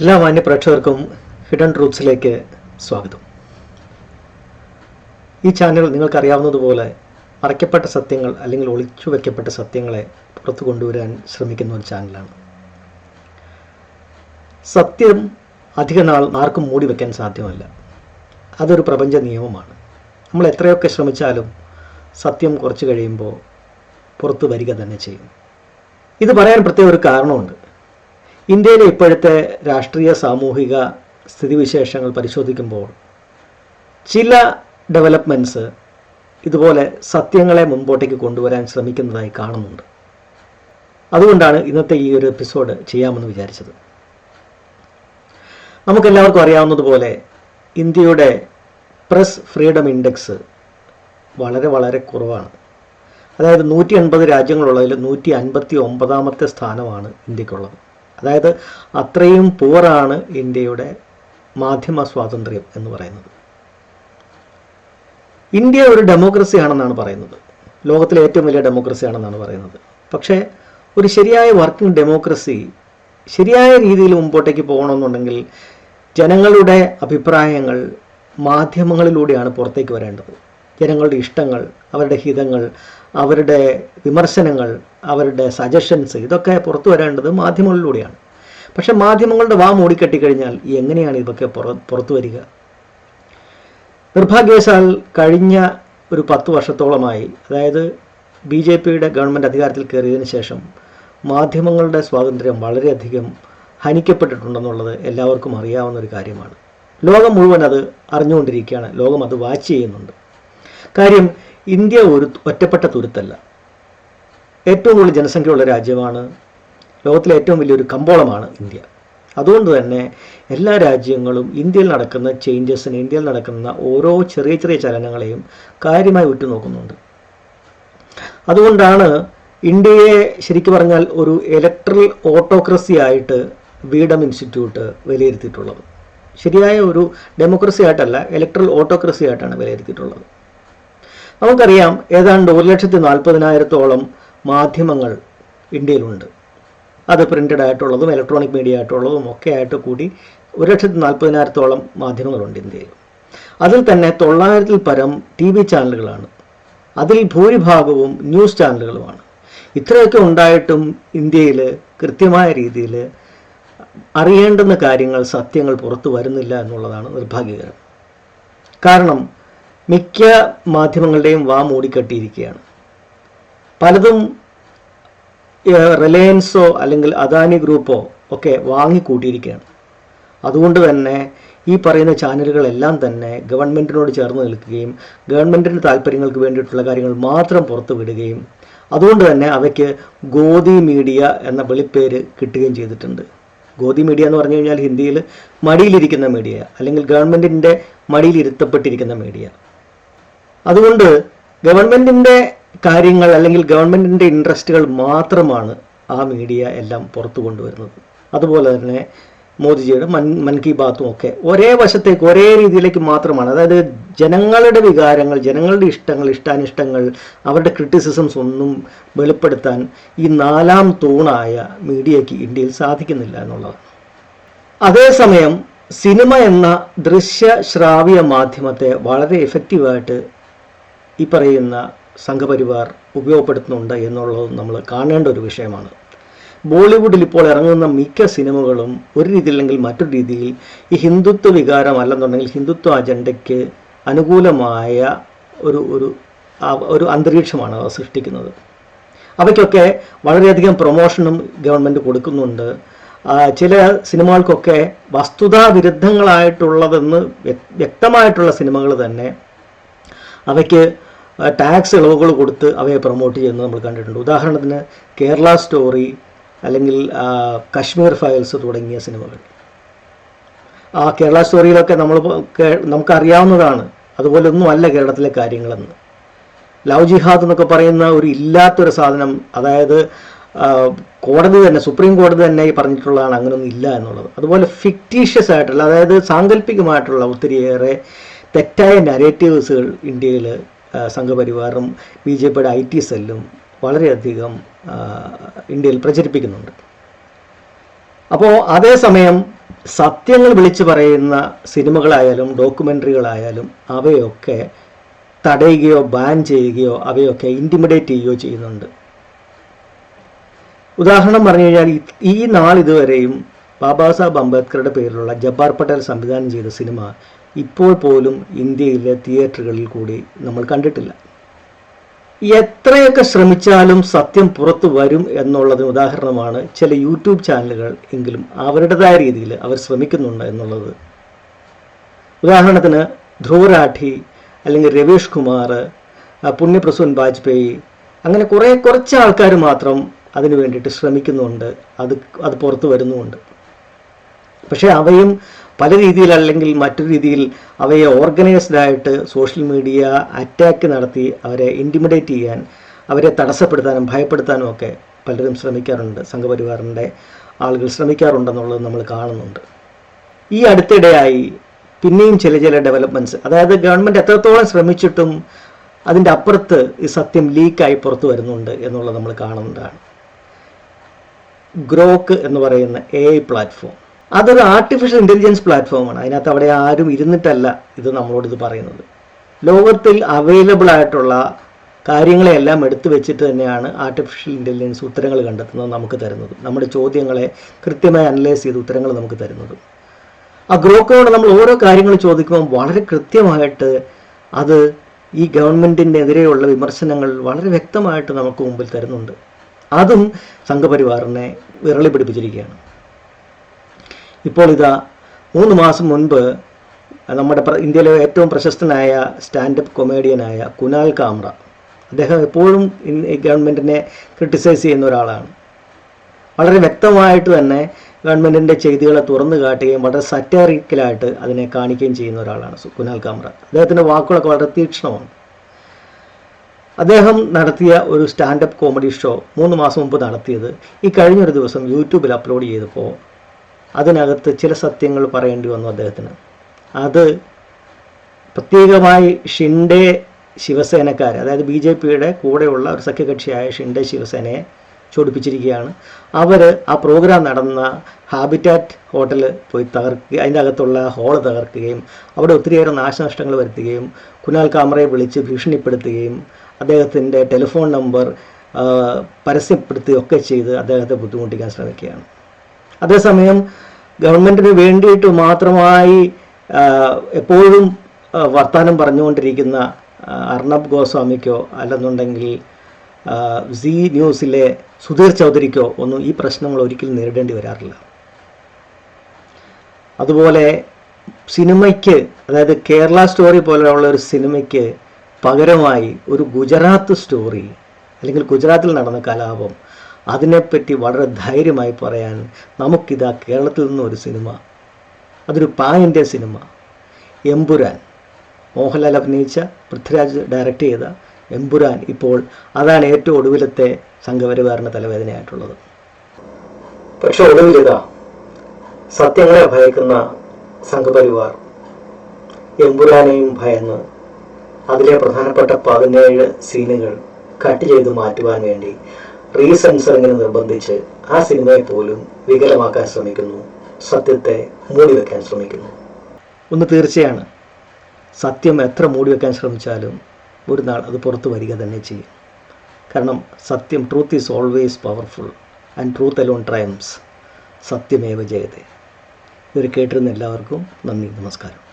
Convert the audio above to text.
എല്ലാ മാന്യ പ്രേക്ഷകർക്കും ഹിഡൻ ട്രൂത്ത്സിലേക്ക് സ്വാഗതം. ഈ ചാനൽ നിങ്ങൾക്കറിയാവുന്നതുപോലെ മറയ്ക്കപ്പെട്ട സത്യങ്ങൾ അല്ലെങ്കിൽ ഒളിച്ചു വയ്ക്കപ്പെട്ട സത്യങ്ങളെ പുറത്തു കൊണ്ടുവരാൻ ശ്രമിക്കുന്ന ഒരു ചാനലാണ്. സത്യം അധിക നാൾ ആർക്കും മൂടി വയ്ക്കാൻ സാധ്യമല്ല. അതൊരു പ്രപഞ്ച നിയമമാണ്. നമ്മൾ എത്രയൊക്കെ ശ്രമിച്ചാലും സത്യം കുറച്ച് കഴിയുമ്പോൾ പുറത്തു വരിക തന്നെ ചെയ്യും. ഇത് പറയാൻ പ്രത്യേക ഒരു കാരണമുണ്ട്. ഇന്ത്യയിലെ ഇപ്പോഴത്തെ രാഷ്ട്രീയ സാമൂഹിക സ്ഥിതിവിശേഷങ്ങൾ പരിശോധിക്കുമ്പോൾ ചില ഡെവലപ്മെന്റ്സ് ഇതുപോലെ സത്യങ്ങളെ മുൻപോട്ടേക്ക് കൊണ്ടുവരാൻ ശ്രമിക്കുന്നതായി കാണുന്നുണ്ട്. അതുകൊണ്ടാണ് ഇന്നത്തെ ഈ ഒരു എപ്പിസോഡ് ചെയ്യാമെന്ന് വിചാരിച്ചത്. നമുക്കെല്ലാവർക്കും അറിയാവുന്നതുപോലെ ഇന്ത്യയുടെ പ്രസ് ഫ്രീഡം ഇൻഡെക്സ് വളരെ വളരെ കുറവാണ്. അതായത് നൂറ്റി അൻപത് രാജ്യങ്ങളുള്ളതിൽ നൂറ്റി അൻപത്തി ഒമ്പതാമത്തെ സ്ഥാനമാണ് ഇന്ത്യക്കുള്ളത്. അതായത് അത്രയും പൂറാണ് ഇന്ത്യയുടെ മാധ്യമ സ്വാതന്ത്ര്യം എന്ന് പറയുന്നത്. ഇന്ത്യ ഒരു ഡെമോക്രസി ആണെന്നാണ് പറയുന്നത്. ലോകത്തിലെ ഏറ്റവും വലിയ ഡെമോക്രസി ആണെന്നാണ് പറയുന്നത്. പക്ഷേ ഒരു ശരിയായ വർക്കിംഗ് ഡെമോക്രസി ശരിയായ രീതിയിൽ മുമ്പോട്ടേക്ക് പോകണമെന്നുണ്ടെങ്കിൽ ജനങ്ങളുടെ അഭിപ്രായങ്ങൾ മാധ്യമങ്ങളിലൂടെയാണ് പുറത്തേക്ക് വരേണ്ടത്. ജനങ്ങളുടെ ഇഷ്ടങ്ങൾ അവരുടെ ഹിതങ്ങൾ അവരുടെ വിമർശനങ്ങൾ അവരുടെ സജഷൻസ് ഇതൊക്കെ പുറത്തു വരേണ്ടത് മാധ്യമങ്ങളിലൂടെയാണ്. പക്ഷേ മാധ്യമങ്ങളുടെ വാ മൂടിക്കെട്ടിക്കഴിഞ്ഞാൽ എങ്ങനെയാണ് ഇതൊക്കെ പുറ പുറത്തു വരിക? നിർഭാഗ്യവശാൽ കഴിഞ്ഞ ഒരു പത്ത് വർഷത്തോളമായി അതായത് ബി ജെ പിയുടെ ഗവൺമെന്റ് അധികാരത്തിൽ കയറിയതിന് ശേഷം മാധ്യമങ്ങളുടെ സ്വാതന്ത്ര്യം വളരെയധികം ഹനിക്കപ്പെട്ടിട്ടുണ്ടെന്നുള്ളത് എല്ലാവർക്കും അറിയാവുന്ന ഒരു കാര്യമാണ്. ലോകം മുഴുവൻ അത് അറിഞ്ഞുകൊണ്ടിരിക്കുകയാണ്. ലോകം അത് വാച്ച് ചെയ്യുന്നുണ്ട്. കാര്യം ഇന്ത്യ ഒരു ഒറ്റപ്പെട്ട തുരുത്തല്ല. ഏറ്റവും കൂടുതൽ ജനസംഖ്യയുള്ള രാജ്യമാണ്. ലോകത്തിലെ ഏറ്റവും വലിയൊരു കമ്പോളമാണ് ഇന്ത്യ. അതുകൊണ്ട് തന്നെ എല്ലാ രാജ്യങ്ങളും ഇന്ത്യയിൽ നടക്കുന്ന ചേഞ്ചസിന് ഇന്ത്യയിൽ നടക്കുന്ന ഓരോ ചെറിയ ചെറിയ ചലനങ്ങളെയും കാര്യമായി ഉറ്റുനോക്കുന്നുണ്ട്. അതുകൊണ്ടാണ് ഇന്ത്യയെ ശരിക്കു പറഞ്ഞാൽ ഒരു ഇലക്ട്രൽ ഓട്ടോക്രസി ആയിട്ട് വീഡം ഇൻസ്റ്റിറ്റ്യൂട്ട് വിലയിരുത്തിയിട്ടുള്ളത്. ശരിയായ ഒരു ഡെമോക്രസി ആയിട്ടല്ല ഇലക്ട്രൽ ഓട്ടോക്രസി ആയിട്ടാണ് വിലയിരുത്തിയിട്ടുള്ളത്. നമുക്കറിയാം ഏതാണ്ട് ഒരു ലക്ഷത്തി നാൽപ്പതിനായിരത്തോളം മാധ്യമങ്ങൾ ഇന്ത്യയിലുണ്ട്. അത് പ്രിന്റഡ് ആയിട്ടുള്ളതും ഇലക്ട്രോണിക് മീഡിയ ആയിട്ടുള്ളതും ഒക്കെ ആയിട്ട് കൂടി ഒരു ലക്ഷത്തി നാൽപ്പതിനായിരത്തോളം മാധ്യമങ്ങളുണ്ട് ഇന്ത്യയിൽ. അതിൽ തന്നെ തൊള്ളായിരത്തിൽ പരം ടി വി ചാനലുകളാണ്. അതിൽ ഭൂരിഭാഗവും ന്യൂസ് ചാനലുകളുമാണ്. ഇത്രയൊക്കെ ഉണ്ടായിട്ടും ഇന്ത്യയിൽ കൃത്യമായ രീതിയിൽ അറിയേണ്ടുന്ന കാര്യങ്ങൾ സത്യങ്ങൾ പുറത്തു വരുന്നില്ല എന്നുള്ളതാണ് നിർഭാഗ്യകരം. കാരണം മിക്ക മാധ്യമങ്ങളുടെയും വാ മൂടിക്കെട്ടിയിരിക്കുകയാണ്. പലതും റിലയൻസോ അല്ലെങ്കിൽ അദാനി ഗ്രൂപ്പോ ഒക്കെ വാങ്ങിക്കൂട്ടിയിരിക്കുകയാണ്. അതുകൊണ്ട് തന്നെ ഈ പറയുന്ന ചാനലുകളെല്ലാം തന്നെ ഗവൺമെന്റിനോട് ചേർന്ന് നിൽക്കുകയും ഗവൺമെന്റിന്റെ താല്പര്യങ്ങൾക്ക് വേണ്ടിയിട്ടുള്ള കാര്യങ്ങൾ മാത്രം പുറത്തു വിടുകയും അതുകൊണ്ട് തന്നെ അവയ്ക്ക് ഗോദി മീഡിയ എന്ന വെളിപ്പേര് കിട്ടുകയും ചെയ്തിട്ടുണ്ട്. ഗോദി മീഡിയ എന്ന് പറഞ്ഞു കഴിഞ്ഞാൽ ഹിന്ദിയിൽ മടിയിലിരിക്കുന്ന മീഡിയ അല്ലെങ്കിൽ ഗവൺമെന്റിന്റെ മടിയിലിരുത്തപ്പെട്ടിരിക്കുന്ന മീഡിയ അതുകൊണ്ട് ഗവൺമെന്റിന്റെ കാര്യങ്ങൾ അല്ലെങ്കിൽ ഗവൺമെന്റിന്റെ ഇൻട്രസ്റ്റുകൾ മാത്രമാണ് ആ മീഡിയ എല്ലാം പുറത്തു കൊണ്ടുവരുന്നത് അതുപോലെ തന്നെ മോദിജിയുടെ മൻ മൻ കി ബാത്തും ഒക്കെ ഒരേ വശത്തേക്ക് ഒരേ രീതിയിലേക്ക് മാത്രമാണ്. അതായത് ജനങ്ങളുടെ വികാരങ്ങൾ ജനങ്ങളുടെ ഇഷ്ടങ്ങൾ ഇഷ്ടാനിഷ്ടങ്ങൾ അവരുടെ ക്രിറ്റിസിസംസ് ഒന്നും വെളിപ്പെടുത്താൻ ഈ നാലാം തൂണായ മീഡിയയ്ക്ക് ഇന്ത്യയിൽ സാധിക്കുന്നില്ല എന്നുള്ളതാണ് അതേസമയം സിനിമ എന്ന ദൃശ്യ ശ്രാവ്യ മാധ്യമത്തെ വളരെ എഫക്റ്റീവായിട്ട് ഈ പറയുന്ന സംഘപരിവാർ ഉപയോഗപ്പെടുത്തുന്നുണ്ട് എന്നുള്ളത് നമ്മൾ കാണേണ്ട ഒരു വിഷയമാണ്. ബോളിവുഡിൽ ഇപ്പോൾ ഇറങ്ങുന്ന മിക്ക സിനിമകളും ഒരു രീതിയിലെങ്കിൽ മറ്റൊരു രീതിയിൽ ഈ ഹിന്ദുത്വ വികാരം അല്ലെന്നുണ്ടെങ്കിൽ ഹിന്ദുത്വ അജണ്ടയ്ക്ക് അനുകൂലമായ ഒരു ഒരു ഒരു അന്തരീക്ഷമാണ് സൃഷ്ടിക്കുന്നത്. അവയ്ക്കൊക്കെ വളരെയധികം പ്രൊമോഷനും ഗവൺമെന്റ് കൊടുക്കുന്നുണ്ട്. ചില സിനിമകൾക്കൊക്കെ വസ്തുതാ വിരുദ്ധങ്ങളായിട്ടുള്ളതെന്ന് വ്യ- വ്യക്തമായിട്ടുള്ള സിനിമകൾ തന്നെ അവയ്ക്ക് ടാക്സ് ഇളവുകൾ കൊടുത്ത് അവയെ പ്രൊമോട്ട് ചെയ്യുന്നത് നമ്മൾ കണ്ടിട്ടുണ്ട്. ഉദാഹരണത്തിന് കേരള സ്റ്റോറി അല്ലെങ്കിൽ കശ്മീർ ഫയൽസ് തുടങ്ങിയ സിനിമകൾ. ആ കേരള സ്റ്റോറിയിലൊക്കെ നമ്മൾ നമുക്കറിയാവുന്നതാണ് അതുപോലെ ഒന്നും അല്ല കേരളത്തിലെ കാര്യങ്ങളെന്ന്. ലവ് ജിഹാദ് എന്നൊക്കെ പറയുന്ന ഒരു ഇല്ലാത്തൊരു സാധനം അതായത് കോടതി തന്നെ സുപ്രീം കോടതി തന്നെ പറഞ്ഞിട്ടുള്ളതാണ് അങ്ങനെയൊന്നും ഇല്ല എന്നുള്ളത്. അതുപോലെ ഫിക്റ്റീഷ്യസ് ആയിട്ടുള്ള അതായത് സാങ്കല്പികമായിട്ടുള്ള ഒത്തിരിയേറെ തെറ്റായ നരേറ്റീവ്സുകൾ ഇന്ത്യയിൽ സംഘപരിവാറും ബി ജെ പിയുടെ ഐ ടി സെല്ലും വളരെയധികം ഇന്ത്യയിൽ പ്രചരിപ്പിക്കുന്നുണ്ട്. അപ്പോൾ അതേസമയം സത്യങ്ങൾ വിളിച്ചു പറയുന്ന സിനിമകളായാലും ഡോക്യുമെന്ററികളായാലും അവയൊക്കെ തടയുകയോ ബാൻ ചെയ്യുകയോ അവയൊക്കെ ഇന്റിമിഡേറ്റ് ചെയ്യുകയോ ചെയ്യുന്നുണ്ട്. ഉദാഹരണം പറഞ്ഞു കഴിഞ്ഞാൽ ഈ- നാളിതുവരെയും ബാബാ സാഹബ് അംബേദ്കറുടെ പേരിലുള്ള ജബ്ബാർ പട്ടേൽ സംവിധാനം ചെയ്ത സിനിമ ഇപ്പോൾ പോലും ഇന്ത്യയിലെ തിയേറ്ററുകളിൽ കൂടി നമ്മൾ കണ്ടിട്ടില്ല. എത്രയൊക്കെ ശ്രമിച്ചാലും സത്യം പുറത്തു വരും എന്നുള്ളതിന് ഉദാഹരണമാണ് ചില യൂട്യൂബ് ചാനലുകൾ എങ്കിലും അവരുടേതായ രീതിയിൽ അവർ ശ്രമിക്കുന്നുണ്ട് എന്നുള്ളത്. ഉദാഹരണത്തിന് ധ്രുവരാഠി അല്ലെങ്കിൽ രവീഷ് കുമാർ പുണ്യപ്രസൂൻ വാജ്പേയി അങ്ങനെ കുറേ കുറച്ച് ആൾക്കാർ മാത്രം അതിനു വേണ്ടിയിട്ട് ശ്രമിക്കുന്നുണ്ട്. അത് അത് പുറത്തു വരുന്നുമുണ്ട്. പക്ഷേ അവയും പല രീതിയിൽ അല്ലെങ്കിൽ മറ്റു രീതിയിൽ അവയെ ഓർഗനൈസ്ഡ് ആയിട്ട് സോഷ്യൽ മീഡിയ അറ്റാക്ക് നടത്തി അവരെ ഇന്റിമിഡേറ്റ് ചെയ്യാൻ അവരെ തടസ്സപ്പെടുത്താനും ഭയപ്പെടുത്താനും ഒക്കെ പലരും ശ്രമിക്കാറുണ്ട്. സംഘപരിവാറിന്റെ ആളുകൾ ശ്രമിക്കാറുണ്ടെന്നുള്ളത് നമ്മൾ കാണുന്നുണ്ട്. ഈ അടുത്തിടെയായി പിന്നെയും ചില ചില ഡെവലപ്മെന്റ്സ് അതായത് ഗവൺമെന്റ് എത്രത്തോളം ശ്രമിച്ചിട്ടും അതിന്റെ അപ്പുറത്ത് ഈ സത്യം ലീക്കായി പുറത്തു വരുന്നുണ്ട് എന്നുള്ളത് നമ്മൾ കാണുന്നതാണ്. ഗ്രോക്ക് എന്ന് പറയുന്ന എ പ്ലാറ്റ്ഫോം അതൊരു ആർട്ടിഫിഷ്യൽ ഇന്റലിജൻസ് പ്ലാറ്റ്ഫോമാണ് അതിനകത്ത് അവിടെ ആരും ഇരുന്നിട്ടല്ല ഇത് നമ്മളോട് ഇത് പറയുന്നത്. ലോകത്തിൽ അവൈലബിൾ ആയിട്ടുള്ള കാര്യങ്ങളെല്ലാം എടുത്തു വെച്ചിട്ട് തന്നെയാണ് ആർട്ടിഫിഷ്യൽ ഇന്റലിജൻസ് ഉത്തരങ്ങൾ കണ്ടെത്തുന്നത് നമുക്ക് തരുന്നത്. നമ്മുടെ ചോദ്യങ്ങളെ കൃത്യമായി അനലൈസ് ചെയ്ത് ഉത്തരങ്ങൾ നമുക്ക് തരുന്നത്. ആ ഗ്രോക്കോട് നമ്മൾ ഓരോ കാര്യങ്ങൾ ചോദിക്കുമ്പോൾ വളരെ കൃത്യമായിട്ട് അത് ഈ ഗവൺമെന്റിനെതിരെയുള്ള വിമർശനങ്ങൾ വളരെ വ്യക്തമായിട്ട് നമുക്ക് മുമ്പിൽ തരുന്നുണ്ട്. അതും സംഘപരിവാറിനെ വിരളി പിടിപ്പിച്ചിരിക്കുകയാണ്. ഇപ്പോൾ ഇതാ മൂന്ന് മാസം മുൻപ് നമ്മുടെ ഇന്ത്യയിലെ ഏറ്റവും പ്രശസ്തനായ സ്റ്റാൻഡപ്പ് കൊമേഡിയനായ കുനാൽ കാമ്ര. അദ്ദേഹം എപ്പോഴും ഗവൺമെന്റിനെ ക്രിട്ടിസൈസ് ചെയ്യുന്ന ഒരാളാണ്. വളരെ വ്യക്തമായിട്ട് തന്നെ ഗവൺമെന്റിന്റെ ചെയ്തികളെ തുറന്നു കാട്ടുകയും വളരെ സറ്റാറിക്കലായിട്ട് അതിനെ കാണിക്കുകയും ചെയ്യുന്ന ഒരാളാണ് കുനാൽ കാമ്ര. അദ്ദേഹത്തിന്റെ വാക്കുകളൊക്കെ വളരെ തീക്ഷ്ണമാണ്. അദ്ദേഹം നടത്തിയ ഒരു സ്റ്റാൻഡപ്പ് കോമഡി ഷോ മൂന്ന് മാസം മുമ്പ് നടത്തിയത് ഈ കഴിഞ്ഞൊരു ദിവസം യൂട്യൂബിൽ അപ്ലോഡ് ചെയ്തപ്പോൾ അതിനകത്ത് ചില സത്യങ്ങൾ പറയേണ്ടി വന്നു അദ്ദേഹത്തിന്. അത് പ്രത്യേകമായി ഷിൻഡെ ശിവസേനക്കാർ അതായത് ബി ജെ പിയുടെ കൂടെയുള്ള ഒരു സഖ്യകക്ഷിയായ ഷിൻഡെ ശിവസേനയെ ചൊടിപ്പിച്ചിരിക്കുകയാണ്. അവർ ആ പ്രോഗ്രാം നടന്ന ഹാബിറ്റാറ്റ് ഹോട്ടൽ പോയി തകർക്കുക അതിന്റെ അകത്തുള്ള ഹോൾ തകർക്കുകയും അവിടെ ഒത്തിരിയേറെ നാശനഷ്ടങ്ങൾ വരുത്തുകയും കുനാൽ കാമറയെ വിളിച്ച് ഭീഷണിപ്പെടുത്തുകയും അദ്ദേഹത്തിന്റെ ടെലിഫോൺ നമ്പർ പരസ്യപ്പെടുത്തുകയൊക്കെ ചെയ്ത് അദ്ദേഹത്തെ ബുദ്ധിമുട്ടിക്കാൻ ശ്രമിക്കുകയാണ്. അതേസമയം ഗവൺമെന്റിന് വേണ്ടിയിട്ട് മാത്രമായി എപ്പോഴും വർത്തമാനം പറഞ്ഞുകൊണ്ടിരിക്കുന്ന അർണബ് ഗോസ്വാമിക്കോ അല്ലെന്നുണ്ടെങ്കിൽ സി ന്യൂസിലെ സുധീർ ചൗധരിക്കോ ഒന്നും ഈ പ്രശ്നങ്ങൾ ഒരിക്കലും നേരിടേണ്ടി വരാറില്ല. അതുപോലെ സിനിമയ്ക്ക് അതായത് കേരള സ്റ്റോറി പോലെയുള്ള ഒരു സിനിമയ്ക്ക് പകരമായി ഒരു ഗുജറാത്ത് സ്റ്റോറി അല്ലെങ്കിൽ ഗുജറാത്തിൽ നടന്ന കലാപം അതിനെപ്പറ്റി വളരെ ധൈര്യമായി പറയാൻ നമുക്കിതാ കേരളത്തിൽ നിന്നൊരു ഒരു സിനിമ. അതൊരു pan India cinema. Empuraan. Mohanlal അഭിനയിച്ച പൃഥ്വിരാജ് ഡയറക്റ്റ് ചെയ്ത എമ്പുരാൻ ഇപ്പോൾ അതാണ് ഏറ്റവും ഒടുവിലത്തെ സംഘപരിവാറിന് തലവേദനയായിട്ടുള്ളത്. പക്ഷെ ഒടുവിലിതാ സത്യങ്ങളെ ഭയക്കുന്ന സംഘപരിവാർ എമ്പുരാനെയും ഭയന്ന് അതിലെ പ്രധാനപ്പെട്ട പതിനേഴ് സീനുകൾ കട്ട് ചെയ്ത് മാറ്റുവാൻ വേണ്ടി റീസെൻസറിങ്ങിന് നിർബന്ധിച്ച് ആ സിനിമയെ പോലും വികലമാക്കാൻ ശ്രമിക്കുന്നു. സത്യത്തെ മൂടി വെക്കാൻ ശ്രമിക്കുന്നു. ഒന്ന് തീർച്ചയാണ്. സത്യം എത്ര മൂടി വെക്കാൻ ശ്രമിച്ചാലും ഒരു നാൾ അത് പുറത്തു വരിക തന്നെ ചെയ്യും. കാരണം സത്യം truth is always powerful and truth alone triumphs സത്യമേവ ജയതേ ഇവർ കേട്ടിരുന്ന എല്ലാവർക്കും നന്ദി നമസ്കാരം.